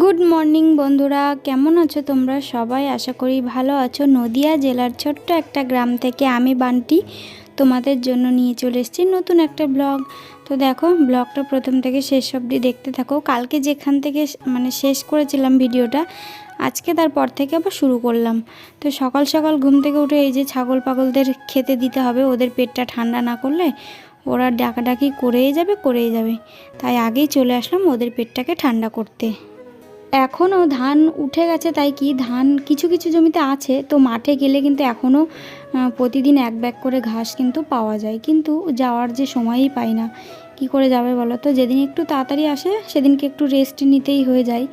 Good morning বন্ধুরা, কেমন আছো তোমরা? সবাই আশা করি ভালো আছো। নদিয়া জেলার ছোট্ট একটা গ্রাম থেকে আমি বান্টি তোমাদের জন্য নিয়ে চলে এসেছি নতুন একটা ব্লগ। তো দেখো, ব্লগটা প্রথম থেকে শেষ অবধি দেখতে থাকো। কালকে যেখান থেকে মানে শেষ করেছিলাম ভিডিওটা, আজকে তারপর থেকে আবার শুরু করলাম। তো সকাল সকাল ঘুম থেকে উঠে এই যে ছাগল পাগলদের খেতে দিতে হবে, ওদের পেটটা ঠান্ডা না করলে ওরা ডাকাডাকি করেই যাবে করেই যাবে। তাই আগেই চলে আসলাম ওদের পেটটাকে ঠান্ডা করতে। এখনও ধান উঠে গেছে, তাই কি ধান কিছু কিছু জমিতে আছে, তো মাঠে গেলে কিন্তু এখনও প্রতিদিন এক ব্যাগ করে ঘাস কিন্তু পাওয়া যায়। কিন্তু যাওয়ার যে সময়ই পাই না, কি করে যাবে বলো তো? যেদিন একটু তাড়াতাড়ি আসে, সেদিনকে একটু রেস্ট নিতেই হয়ে যায়।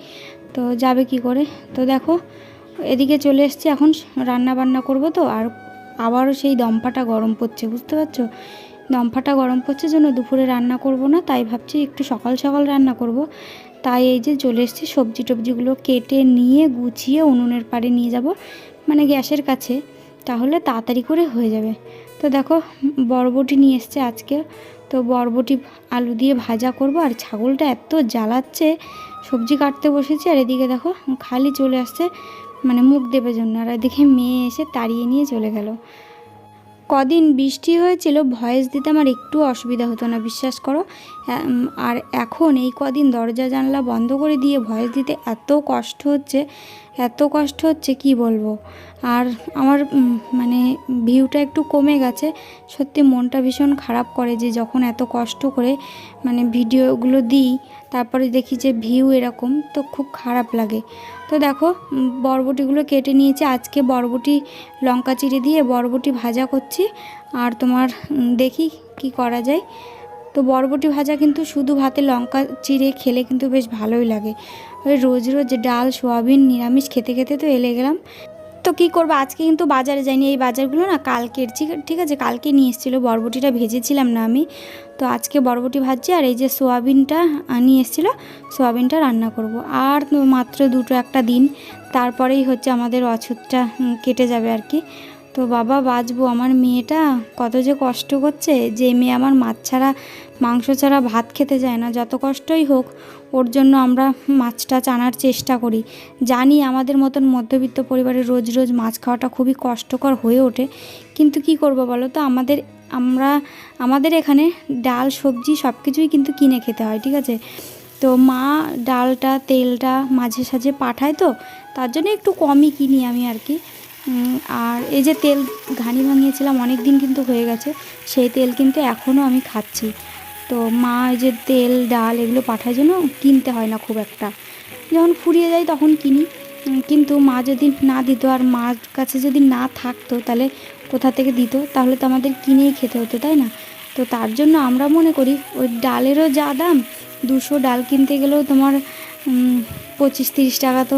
তো যাবে কি করে? তো দেখো, এদিকে চলে এসছি এখন রান্না বান্না করব তো, আর আবারও সেই দমফাটা গরম পড়ছে, বুঝতে পারছ? দমফাটা গরম পড়ছে জন্য দুপুরে রান্না করব না, তাই ভাবছি একটু সকাল সকাল রান্না করব। তাই এই যে চলে এসেছি, সবজি টবজিগুলো কেটে নিয়ে গুছিয়ে উনুনের পাড়ে নিয়ে যাব মানে গ্যাসের কাছে। তাহলে তাড়াতাড়ি করে হয়ে যাবে। তো দেখো, বরবটি নিয়ে এসছে আজকে। তো বরবটি আলু দিয়ে ভাজা করব, আর ছাগলটা এত জ্বালাচ্ছে, সবজি কাটতে বসেছি, আর এদিকে দেখো, খালি চলে আসছে মানে মুখ দেবে জন্য। আর এদিকে মেয়ে এসে তাড়িয়ে নিয়ে চলে গেল। কদিন বৃষ্টি হয়েছিল, ভয়েস দিতে আমার একটু অসুবিধা হতো না, বিশ্বাস করো। আর এখন এই কদিন দরজা জানলা বন্ধ করে দিয়ে ভয়েস দিতে এত কষ্ট হচ্ছে, এত কষ্ট হচ্ছে, কি বলব? আর আমার মানে ভিউটা একটু কমে গেছে, সত্যি মনটা ভীষণ খারাপ করে যে যখন এত কষ্ট করে মানে ভিডিওগুলো দিই, তারপরে দেখি যে ভিউ এরকম, তো খুব খারাপ লাগে। তো দেখো বরবটিগুলো কেটে নিয়েছি। আজকে বরবটি লঙ্কা চিড়ে দিয়ে বরবটি ভাজা করছি। আর তোমার দেখি কি করা যায়। তো বরবটি ভাজা কিন্তু শুধু ভাতে লঙ্কা চিড়ে খেলে কিন্তু বেশ ভালোই লাগে। ওই রোজ রোজ ডাল, সোয়াবিন, নিরামিষ খেতে খেতে তো এলে গেলাম। তো কি করব? আজকে কিন্তু বাজারে যাইনি। এই বাজারগুলো না কালকের ঠিক- আছে, কালকে নিয়ে এসেছিল। বরবটিটা ভেজেছিলাম না আমি। তো আজকে বরবটি ভাজছি আর এই যে সোয়াবিনটা নিয়ে এসেছিল, সোয়াবিনটা রান্না করব। আর মাত্র দুটো একটা দিন। তারপরেই হচ্ছে আমাদের অছুতটা কেটে যাবে আর কি। তো বাবা বাঁচবো আমার মেয়েটা। কত যে কষ্ট করছে। যে মেয়ে আমার মাছ ছাড়া, মাংস ছাড়া ভাত খেতে যায় না। যত কষ্টই হোক ওর জন্য আমরা মাছটা আনার চেষ্টা করি। জানি আমাদের মতন মধ্যবিত্ত পরিবারে রোজ রোজ মাছ খাওয়াটা খুবই কষ্টকর হয়ে ওঠে। কিন্তু কি করব বলো তো? আমাদের, আমরা, আমাদের এখানে ডাল, সবজি সব কিছুই কিন্তু কিনে খেতে হয়, ঠিক আছে? তো মা ডালটা, তেলটা মাঝে সাঝে পাঠায় তো, তার জন্য একটু কমই কিনি আমি আর কি। আর এই যে তেল ঘানি ভাঙিয়েছিলাম অনেক দিন কিন্তু হয়ে গেছে, সেই তেল কিন্তু এখনও আমি খাচ্ছি। তো মা যে তেল, ডাল এগুলো পাঠায় জন্য কিনতে হয় না খুব একটা। যখন ফুরিয়ে যায় তখন কিনি। কিন্তু মা যদি না দিত আর মার কাছে যদি না থাকতো তাহলে কোথা থেকে দিত? তাহলে তো আমাদের কিনেই খেতে হতো, তাই না? তো তার জন্য আমরা মনে করি ওই ডালেরও যা দাম, দুশো ডাল কিনতে গেলেও তোমার পঁচিশ তিরিশ টাকা তো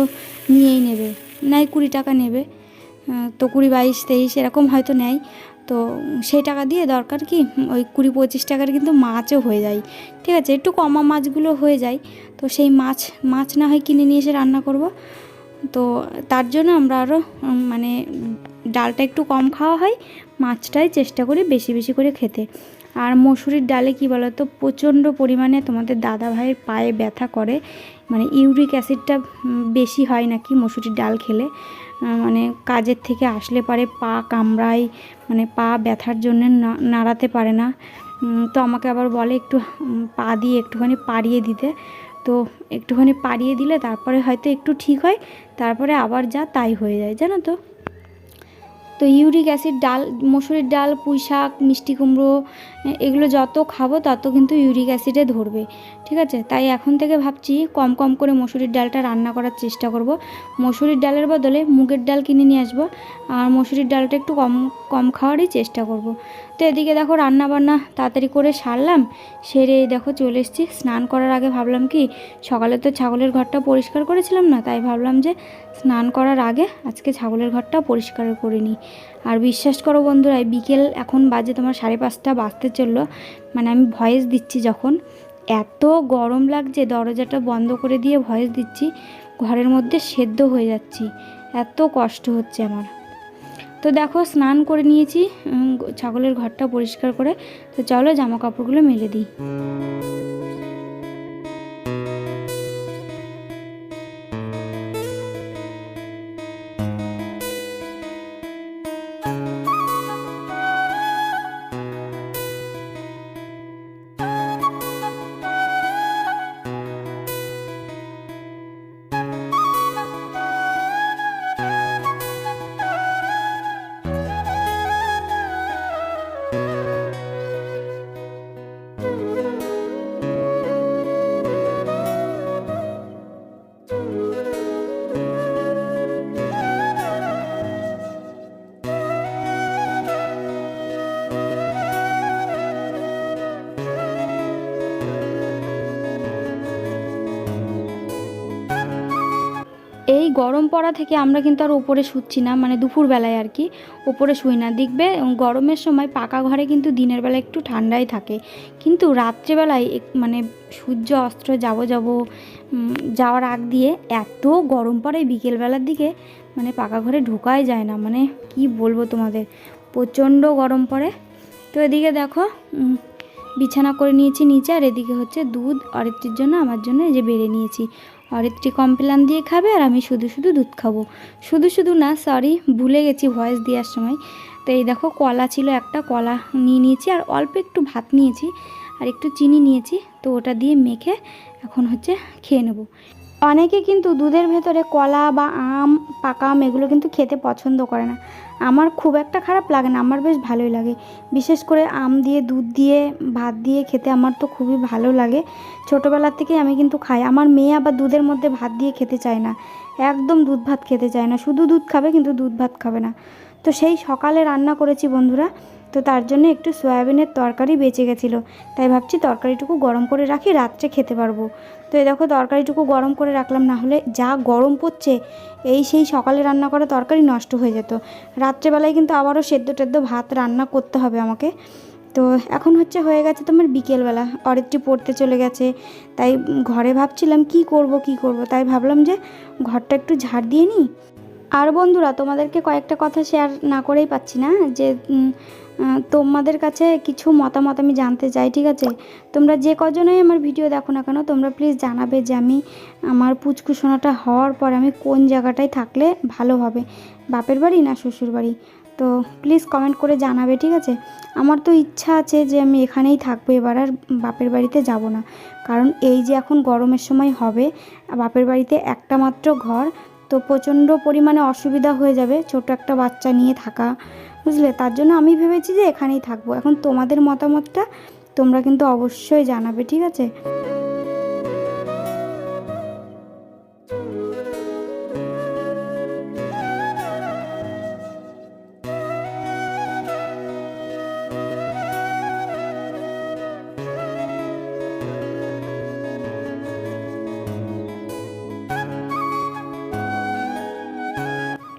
নিয়েই নেবে। নেয় কুড়ি টাকা নেবে। তো কুড়ি বাইশ তেইশ এরকম হয়তো নেয়। তো সেই টাকা দিয়ে দরকার কি? ওই কুড়ি পঁচিশ টাকার কিন্তু মাছও হয়ে যায়। ঠিক আছে, একটু কমা মাছগুলো হয়ে যায়। তো সেই মাছ মাছ না হয় কিনে নিয়ে এসে রান্না করব। তো তার জন্য আমরা আরও মানে ডালটা একটু কম খাওয়া হয়, মাছটাই চেষ্টা করি বেশি বেশি করে খেতে। আর মসুরির ডালে কি বলো তো প্রচণ্ড পরিমাণে তোমাদের দাদা ভাইয়ের পায়ে ব্যথা করে। মানে ইউরিক অ্যাসিডটা বেশি হয় নাকি মসুরির ডাল খেলে? মানে কাজের থেকে আসলে পারে, পা কামড়ায় মানে পা ব্যথার জন্য নাড়াতে পারে না। তো আমাকে আবার বলে একটু পা দিয়ে একটুখানি পাড়িয়ে দিতে। তো একটুখানি পাড়িয়ে দিলে তারপরে হয়তো একটু ঠিক হয়, তারপরে আবার যা তাই হয়ে যায়, জানো তো? তো ইউরিক অ্যাসিড, ডাল, মসুরির ডাল, পুঁই শাক, মিষ্টি কুমড়ো এগুলো যত খাব তত কিন্তু ইউরিক অ্যাসিডে ধরবে, ঠিক আছে? তাই এখন থেকে ভাবছি কম কম করে মসুরির ডালটা রান্না করার চেষ্টা করব। মসুরির ডালের বদলে মুগের ডাল কিনে নিয়ে আসব, আর মসুরির ডালটা একটু কম কম খাওয়ারই চেষ্টা করব। তো এদিকে দেখো রান্না বান্না তাড়াতাড়ি করে সারলাম, সেরে দেখো চলে এসেছি। স্নান করার আগে ভাবলাম কি, সকালে তো ছাগলের ঘরটা পরিষ্কার করেছিলাম না, তাই ভাবলাম যে স্নান করার আগে আজকে ছাগলের ঘরটা পরিষ্কার করে নিই। আর বিশ্বাস করো বন্ধুরা বিকেল এখন বাজে তোমার সাড়ে পাঁচটা বাজতে চলল মানে আমি ভয়েস দিচ্ছি যখন। এত গরম লাগছে, দরজাটা বন্ধ করে দিয়ে ভয়েস দিচ্ছি, ঘরের মধ্যে সেদ্ধ হয়ে যাচ্ছি। এত কষ্ট হচ্ছে আমার। তো দেখো, স্নান করে নিয়েছি। ছাগলের ঘরটা পরিষ্কার করে। তো চলো জামা কাপড়গুলো মেলে দিই। গরম পড়া থেকে আমরা কিন্তু আর ওপরে শুচ্ছি না মানে দুপুরবেলায় আর কি। ওপরে শুই না। দেখবে গরমের সময় পাকা ঘরে কিন্তু দিনের বেলা একটু ঠান্ডাই থাকে। কিন্তু রাত্রেবেলায় মানে সূর্য অস্ত্র যাব যাব যাওয়ার আগ দিয়ে এত গরম পড়ে বিকেলবেলার দিকে মানে পাকা ঘরে ঢোকাই যায় না। মানে কি বলব তোমাদের, প্রচণ্ড গরম পড়ে। তো এদিকে দেখো বিছানা করে নিয়েছি নিচে, আর এদিকে হচ্ছে দুধ অরিত্রির জন্য, আমার জন্য এই যে বেড়ে নিয়েছি। অরিত্রি কমপ্লান দিয়ে খাবে আর আমি শুধু শুধু দুধ খাব। শুধু শুধু না সরি ভুলে গেছি ভয়েস দেওয়ার সময়। তো এই দেখো, কলা ছিল একটা, কলা নিয়ে নিয়েছি আর অল্প একটু ভাত নিয়েছি আর একটু চিনি নিয়েছি। তো ওটা দিয়ে মেখে এখন হচ্ছে খেয়ে নেব। অনেকে কিন্তু দুধের ভেতরে কলা বা আম, পাকা আম এগুলো কিন্তু খেতে পছন্দ করে না। আমার খুব একটা খারাপ লাগে না, আমার বেশ ভালোই লাগে। বিশেষ করে আম দিয়ে, দুধ দিয়ে, ভাত দিয়ে খেতে আমার তো খুবই ভালো লাগে। ছোটোবেলার থেকে আমি কিন্তু খাই। আমার মেয়ে আবার দুধের মধ্যে ভাত দিয়ে খেতে চায় না। একদম দুধ ভাত খেতে চায় না। শুধু দুধ খাবে কিন্তু দুধ ভাত খাবে না। তো সেই সকালে রান্না করেছি বন্ধুরা। তো তার জন্য একটু সয়াবিনের তরকারি বেঁচে গেছিল। তাই ভাবছি তরকারিটুকু গরম করে রাখি, রাত্রে খেতে পারব। তো এই দেখো তরকারিটুকু গরম করে রাখলাম না হলে যা গরম পড়ছে, এই সেই সকালে রান্না করা তরকারি নষ্ট হয়ে যেত। রাত্রেবেলায় কিন্তু আবারও সেদ্ধ টেদ্ধ ভাত রান্না করতে হবে আমাকে। তো এখন হচ্ছে হয়ে গেছে তোমার বিকেলবেলা, অরিত্রি পড়তে চলে গেছে, তাই ঘরে ভাবছিলাম কি করব কি করব, তাই ভাবলাম যে ঘরটা একটু ঝাড় দিয়ে নিই। আর বন্ধুরা, তোমাদেরকে কয়েকটা কথা শেয়ার না করেই পাচ্ছি না, যে তোমাদের কাছে কিছু মতামত আমি জানতে চাই, ঠিক আছে? তোমরা যে কজনই আমার ভিডিও দেখো না কেন, তোমরা প্লিজ জানাবে যে আমি, আমার পুচকুসোনাটা হওয়ার পর আমি কোন জায়গাটায় থাকলে ভালো হবে। বাপের বাড়ি না শ্বশুর বাড়ি? তো প্লিজ কমেন্ট করে জানাবে, ঠিক আছে? আমার তো ইচ্ছা আছে যে আমি এখানেই থাকব এবার, আর বাপের বাড়িতে যাব না। কারণ এই যে এখন গরমের সময় হবে, বাপের বাড়িতে একটা মাত্র ঘর, তো প্রচণ্ড পরিমাণে অসুবিধা হয়ে যাবে ছোট একটা বাচ্চা নিয়ে থাকা। বুঝলে? তার জন্য আমি ভেবেছি যে এখানেই থাকব। এখন তোমাদের মতামতটা তোমরা কিন্তু অবশ্যই জানাবে, ঠিক আছে?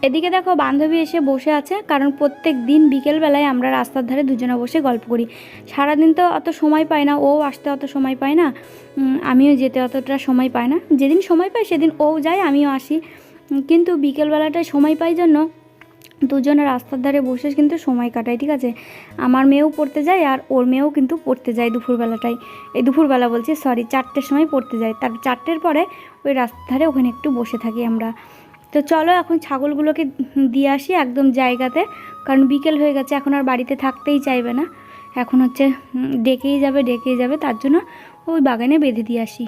এদিকে দেখো, বান্ধবী এসে বসে আছে, কারণ প্রত্যেক দিন বিকেলবেলায় আমরা রাস্তার ধারে দুজনে বসে গল্প করি। সারাদিন তো অত সময় পায় না, ও আসতে অত সময় পায় না আমিও যেতে অতটা সময় পাই না। যেদিন সময় পাই সেদিন ও যায়, আমিও আসি। কিন্তু বিকেলবেলাটায় সময় পাই জন্য দুজনে রাস্তার ধারে বসে কিন্তু সময় কাটাই, ঠিক আছে? আমার মেয়েও পড়তে যায় আর ওর মেয়েও কিন্তু পড়তে যায় দুপুরবেলাটাই এই দুপুরবেলা বলছি সরি চারটের সময় পড়তে যায়। তার চারটের পরে ওই রাস্তার ধারে ওখানে একটু বসে থাকি আমরা। তো চলো এখন ছাগলগুলোকে দিয়ে আসি একদম জায়গাতে, কারণ বিকেল হয়ে গেছে, এখন আর বাড়িতে থাকতেই চাইবে না। এখন হচ্ছে ডেকেই যাবে ডেকেই যাবে, তার জন্য ওই বাগানে বেঁধে দিয়ে আসি।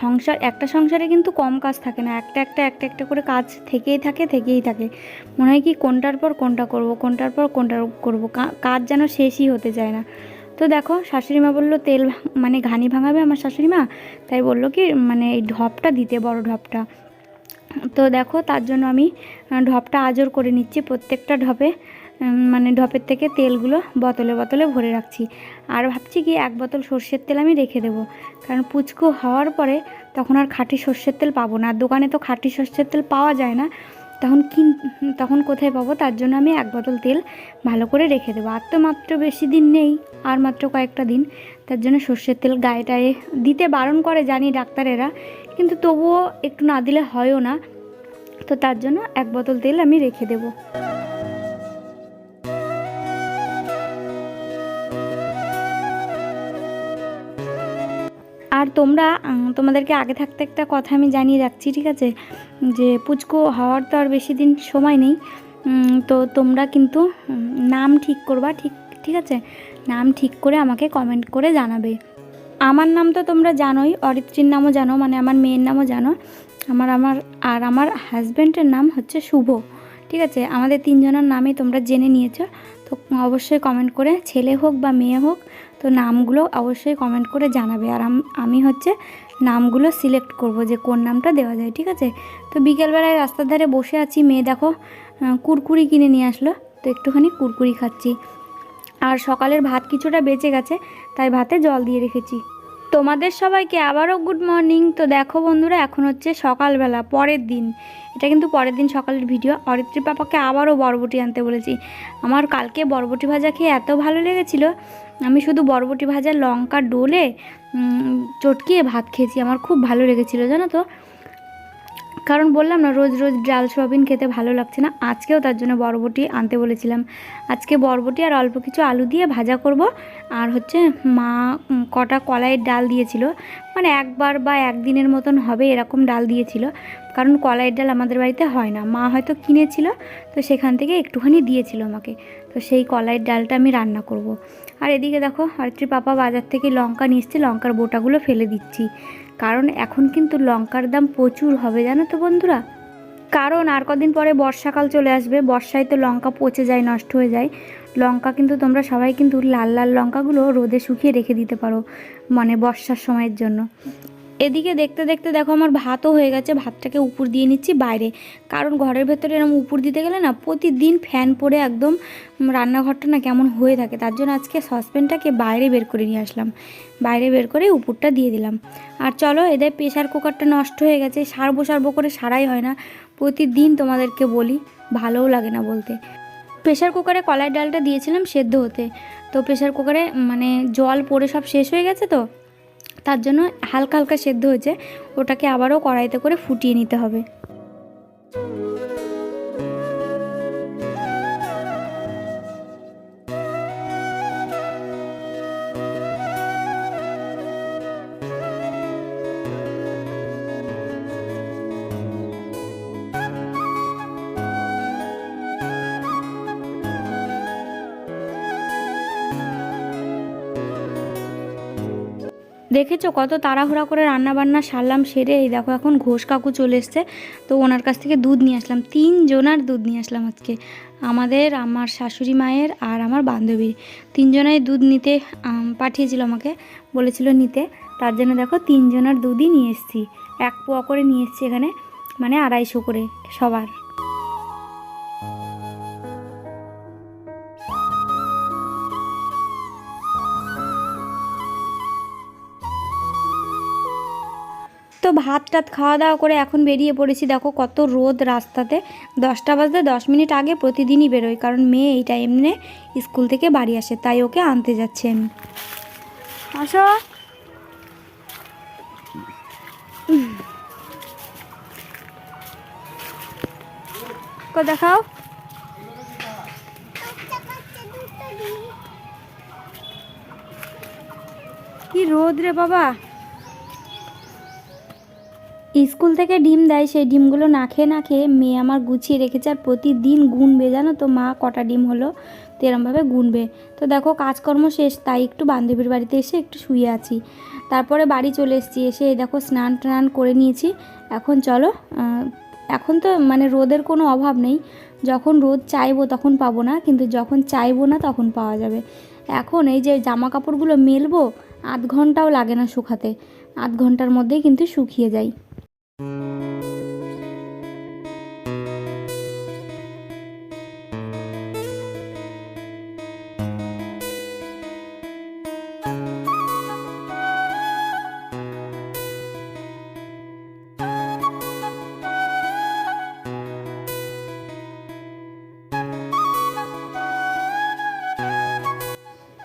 সংসার, একটা সংসারে কিন্তু কম কাজ থাকে না। একটা একটা একটা একটা করে কাজ থেকেই থাকে থেকেই থাকে। মনে হয় কি কোনটার পর কোনটা করব, কোনটার পর কোনটা করব কাজ যেন শেষই হতে চায় না। তো দেখো শাশুড়ি মা বলল, তেল মানে ঘানি ভাঙাবে আমার শাশুড়ি মা তাই বলল কি মানে এই ঢপটা দিতে, বড় ঢপটা। তো দেখো, তার জন্য আমি ঢপটা আজর করে নিচ্ছি প্রত্যেকটা ঢপে। মানে ঢপের থেকে তেলগুলো বোতলে বোতলে ভরে রাখছি। আর ভাবছি কি এক বোতল সর্ষের তেল আমি রেখে দেবো। কারণ পুচকু হওয়ার পরে তখন আর খাঁটি সর্ষের তেল পাবো না। আর দোকানে তো খাঁটি সর্ষের তেল পাওয়া যায় না। তখন কিন, তখন কোথায় পাবো? তার জন্য আমি এক বোতল তেল ভালো করে রেখে দেবো। আর তো মাত্র বেশি দিন নেই, আর মাত্র কয়েকটা দিন। তার জন্য সর্ষের তেল গায়ে টায়ে দিতে বারণ করে জানি ডাক্তারেরা। কিন্তু তবুও একটু না দিলে হয়ও না। তো তার জন্য এক বোতল তেল আমি রেখে দেবো। আর তোমরা তোমাদেরকে আগে থাকতে একটা কথা আমি জানিয়ে রাখছি, ঠিক আছে? যে পুচকো হওয়ার তো আর বেশি দিন সময় নেই। তো তোমরা কিন্তু নাম ঠিক করবা, ঠিক ঠিক আছে? নাম ঠিক করে আমাকে কমেন্ট করে জানাবে। আমার নাম তো তোমরা জানোই, অরিত্রীর নামও জানো মানে আমার মেয়ের নামও জানো। আমার আমার, আর আমার হাজব্যান্ডের নাম হচ্ছে শুভ, ঠিক আছে? আমাদের তিনজনের নামই তোমরা জেনে নিয়েছো। তো অবশ্যই কমেন্ট করে, ছেলে হোক বা মেয়ে হোক তো নামগুলো অবশ্যই কমেন্ট করে জানাবে। আর আম- হচ্ছে নামগুলো সিলেক্ট করব যে কোন নামটা দেওয়া যায়, ঠিক আছে? তো বিকেলবেলায় রাস্তার ধারে বসে আছি, মেয়ে দেখো কুরকুরি কিনে নিয়ে আসলো। তো একটুখানি কুরকুরি খাচ্ছি। আর সকালের ভাত কিছুটা বেঁচে গেছে, তাই ভাতে জল দিয়ে রেখেছি। তোমাদের সবাইকে আবারও গুড মর্নিং তো দেখো বন্ধুরা, এখন হচ্ছে সকালবেলা, পরের দিন। এটা কিন্তু পরের দিন সকালের ভিডিও অরিত্রী পাপাকে আবারও বরবটি আনতে বলেছি। আমার কালকে বরবটি ভাজা খেয়ে এত ভালো লেগেছিল আমি শুধু বরবটি ভাজা লঙ্কা ডোলে চটকিয়ে ভাত খেয়েছি। আমার খুব ভালো লেগেছিল, জানো তো? কারণ বললাম না, রোজ রোজ ডাল, সোয়াবিন খেতে ভালো লাগছে না। আজকেও তার জন্য বরবটি আনতে বলেছিলাম। আজকে বরবটি আর অল্প কিছু আলু দিয়ে ভাজা করব। আর হচ্ছে মা কটা কলাইয়ের ডাল দিয়েছিল। মানে একবার বা একদিনের মতন হবে এরকম ডাল দিয়েছিল। কারণ কলাইয়ের ডাল আমাদের বাড়িতে হয় না। মা হয়তো কিনেছিল, তো সেখান থেকে একটুখানি দিয়েছিল আমাকে। তো সেই কলাইয়ের ডালটা আমি রান্না করব। আর এদিকে দেখো, আরেকটি পাপা বাজার থেকে লঙ্কা নিয়ে লঙ্কার বোটাগুলো ফেলে দিচ্ছি। কারণ এখন কিন্তু লঙ্কার দাম প্রচুর হবে, জানো তো বন্ধুরা? কারণ আর কদিন পরে বর্ষাকাল চলে আসবে, বর্ষায় তো লঙ্কা পচে যায়, নষ্ট হয়ে যায়। লঙ্কা কিন্তু তোমরা সবাই কিন্তু লাল লাল লঙ্কাগুলো রোদে শুকিয়ে রেখে দিতে পারো মানে বর্ষার সময়ের জন্য। এদিকে দেখতে দেখতে দেখো আমার ভাতও হয়ে গেছে, ভাতটাকে উপর দিয়ে নিচ্ছি বাইরে। কারণ ঘরের ভেতরে এরকম উপর দিতে গেলে না প্রতিদিন ফ্যান পরে একদম রান্নাঘরটা না কেমন হয়ে থাকে। তার জন্য আজকে সসপ্যানটাকে বাইরে বের করে নিয়ে আসলাম। বাইরে বের করে উপরটা দিয়ে দিলাম। আর চলো, এদের প্রেশার কুকারটা নষ্ট হয়ে গেছে, সারবো সারবো করে সারাই হয় না। প্রতিদিন তোমাদেরকে বলি, ভালোও লাগে না বলতে। প্রেশার কুকারে কলাই ডালটা দিয়েছিলাম সেদ্ধ হতে। তো প্রেশার কুকারে মানে জল পড়ে সব শেষ হয়ে গেছে তো? তার জন্য হালকা হালকা সেদ্ধ হয়েছে ওটাকে আবারও কড়াইতে করে ফুটিয়ে নিতে হবে। দেখেছ কত তাড়াহুড়া করে রান্না বান্না সারলাম সেরে? এই দেখো এখন ঘোষ কাকু চলে এসছে। তো ওনার কাছ থেকে দুধ নিয়ে আসলাম। তিন জনার দুধ নিয়ে আসলাম আজকে। আমাদের, আমার শাশুড়ি মায়ের আর আমার বান্ধবীর তিনজনাই দুধ নিতে পাঠিয়েছিল আমাকে। বলেছিল নিতে। তার জন্য দেখো তিনজনার দুধই নিয়ে এসেছি। এক পোয়া করে নিয়ে এসেছি এখানে। মানে আড়াইশো করে সবার। ভাত টাত খাওয়া দাওয়া করে এখন বেরিয়ে পড়েছি। দেখো কত রোদ রাস্তাতে। দশটা বাজতে দশ মিনিট আগে প্রতিদিনই বেরোই, কারণ মেয়ে এই টাইমে স্কুল থেকে বাড়ি আসে, তাই ওকে আনতে যাচ্ছি আমি। আসো। দেখাও। কি রোদ রে বাবা। স্কুল থেকে ডিম দেয়, সেই ডিমগুলো না খেয়ে না খেয়ে মেয়ে আমার গুছিয়ে রেখেছে আর প্রতিদিন গুনবে, জানো তো, মা কটা ডিম হলো, তো এরমভাবে গুনবে। তো দেখো, কাজকর্ম শেষ, তাই একটু বান্ধবীর বাড়িতে এসে একটু শুয়ে আছি। তারপরে বাড়ি চলে এসেছি, এসে দেখো স্নান টান করে নিয়েছি। এখন চলো এখন তো মানে রোদের কোনো অভাব নেই। যখন রোদ চাইব তখন পাবো না, কিন্তু যখন চাইব না তখন পাওয়া যাবে। এখন এই যে জামা কাপড়গুলো মেলবো, আধ ঘন্টাও লাগে না শুকাতে। আধ ঘণ্টার মধ্যেই কিন্তু শুকিয়ে যায়।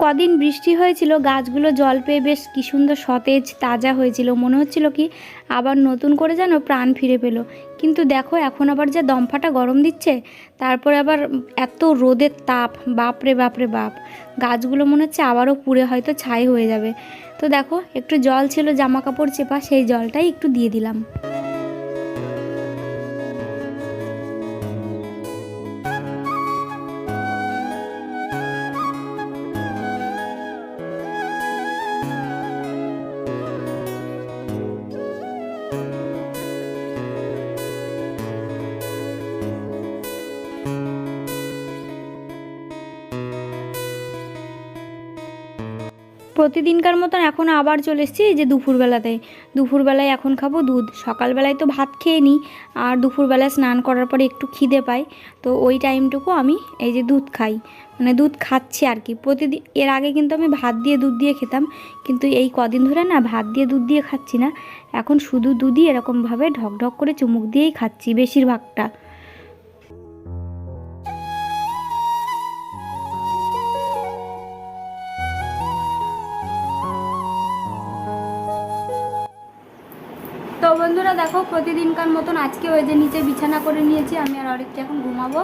কদিন বৃষ্টি হয়েছিল, গাছগুলো জল পেয়ে বেশ কী সুন্দর সতেজ, তাজা হয়েছিল। মনে হচ্ছিল কি আবার নতুন করে যেন প্রাণ ফিরে পেল। কিন্তু দেখো, এখন আবার যা দমফাটা গরম দিচ্ছে, তারপরে আবার এত রোদের তাপ, বাপরে বাপরে বাপ। গাছগুলো মনে হচ্ছে আবারও পুড়ে হয়তো ছাই হয়ে যাবে। তো দেখো, একটু জল ছিল, জামা কাপড় চেপা, সেই জলটাই একটু দিয়ে দিলাম। প্রতিদিনকার মতন এখন আবার চলে এসেছি যে দুপুরবেলাতে। দুপুরবেলায় এখন খাব দুধ। সকালবেলায় তো ভাত খেয়ে নিই, আর দুপুরবেলায় স্নান করার পরে একটু খিদে পাই তো ওই টাইমটুকু আমি এই যে দুধ খাই। মানে দুধ খাচ্ছি আর কি। প্রতিদিন এর আগে কিন্তু আমি ভাত দিয়ে দুধ দিয়ে খেতাম, কিন্তু এই কদিন ধরে না ভাত দিয়ে দুধ দিয়ে খাচ্ছি না। এখন শুধু দুধই এরকমভাবে ঢক ঢক করে চুমুক দিয়েই খাচ্ছি বেশিরভাগটা। তো বন্ধুরা, দেখো প্রতিদিনকার মতন আজকে ওই যে নিচে বিছানা করে নিয়েছি, আমি আর অরিককে এখন ঘুমাবো।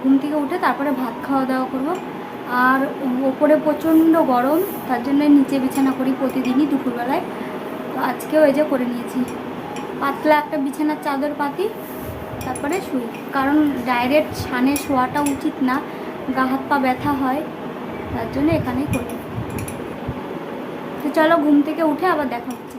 ঘুম থেকে উঠে তারপরে ভাত খাওয়া দাওয়া করব। আর ওপরে প্রচণ্ড গরম, তার জন্য নিচে বিছানা করি প্রতিদিনই দুপুরবেলায়। তো আজকেও এই যে করে নিয়েছি। পাতলা একটা বিছানার চাদর পাতি, তারপরে শুই। কারণ ডাইরেক্ট ছানে শোয়াটা উচিত না, গা হাত পা ব্যথা হয়, তার জন্য এখানেই করি। তো চলো ঘুম থেকে উঠে আবার দেখা হচ্ছে।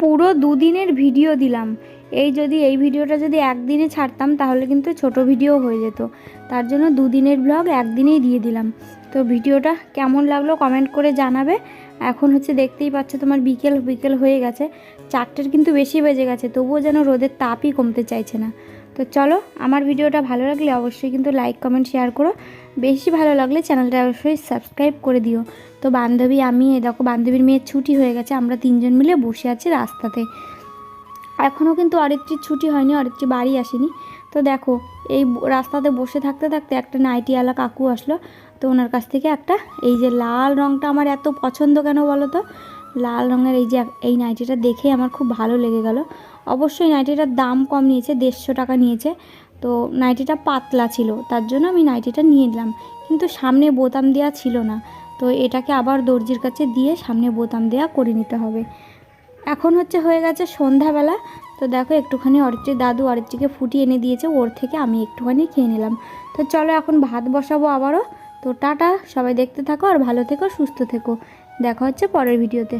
পুরো দুদিনের ভিডিও দিলাম। এই যদি এই ভিডিওটা যদি একদিনে ছাড়তাম, তাহলে কিন্তু ছোট ভিডিও হয়ে যেত। তার জন্য দুদিনের ব্লগ একদিনেই দিয়ে দিলাম। তো ভিডিওটা কেমন লাগল কমেন্ট করে জানাবে। এখন হচ্ছে দেখতেই পাচ্ছ তোমার বিকেল বিকেল হয়ে গেছে। চারটের কিন্তু বেশি বেজে গেছে, তবুও যেন রোদের তাপই কমতে চাইছে না। তো চলো, আমার ভিডিওটা ভালো লাগলে অবশ্যই কিন্তু লাইক কমেন্ট শেয়ার করো। বেশি ভালো লাগলে চ্যানেলটা অবশ্যই সাবস্ক্রাইব করে দিও। তো বান্ধবী, আমি দেখো বান্ধবীর মেয়ের ছুটি হয়ে গেছে, আমরা তিনজন মিলে বসে আছি রাস্তাতে। এখনও কিন্তু অরিত্রির ছুটি হয়নি, অরিত্রি বাড়ি আসেনি। তো দেখো, এই রাস্তাতে বসে থাকতে থাকতে একটা নাইটিওয়ালা কাকু আসলো। তো ওনার কাছ থেকে একটা, এই যে লাল রঙটা আমার এত পছন্দ কেন বলো তো লাল রঙের এই যে এই নাইটিটা দেখে আমার খুব ভালো লেগে গেল। অবশ্যই নাইটিটার দাম কম নিয়েছে, দেড়শো টাকা নিয়েছে। তো নাইটিটা পাতলা ছিল, তার জন্য আমি নাইটিটা নিয়ে নিলাম। কিন্তু সামনে বোতাম দেওয়া ছিল না, তো এটাকে আবার দর্জির কাছে দিয়ে সামনে বোতাম দেওয়া করে নিতে হবে। এখন হচ্ছে হয়ে গেছে সন্ধ্যাবেলা, তো দেখো একটুখানি অরিত্রির দাদু অরিত্রিকে ফুটিয়ে এনে দিয়েছে, ওর থেকে আমি একটুখানি খেয়ে নিলাম। তো চলো এখন ভাত বসাবো আবারও। তো টাটা সবাই দেখতে থাকো আর ভালো থেকো সুস্থ থেকো। দেখা হচ্ছে পরের ভিডিওতে।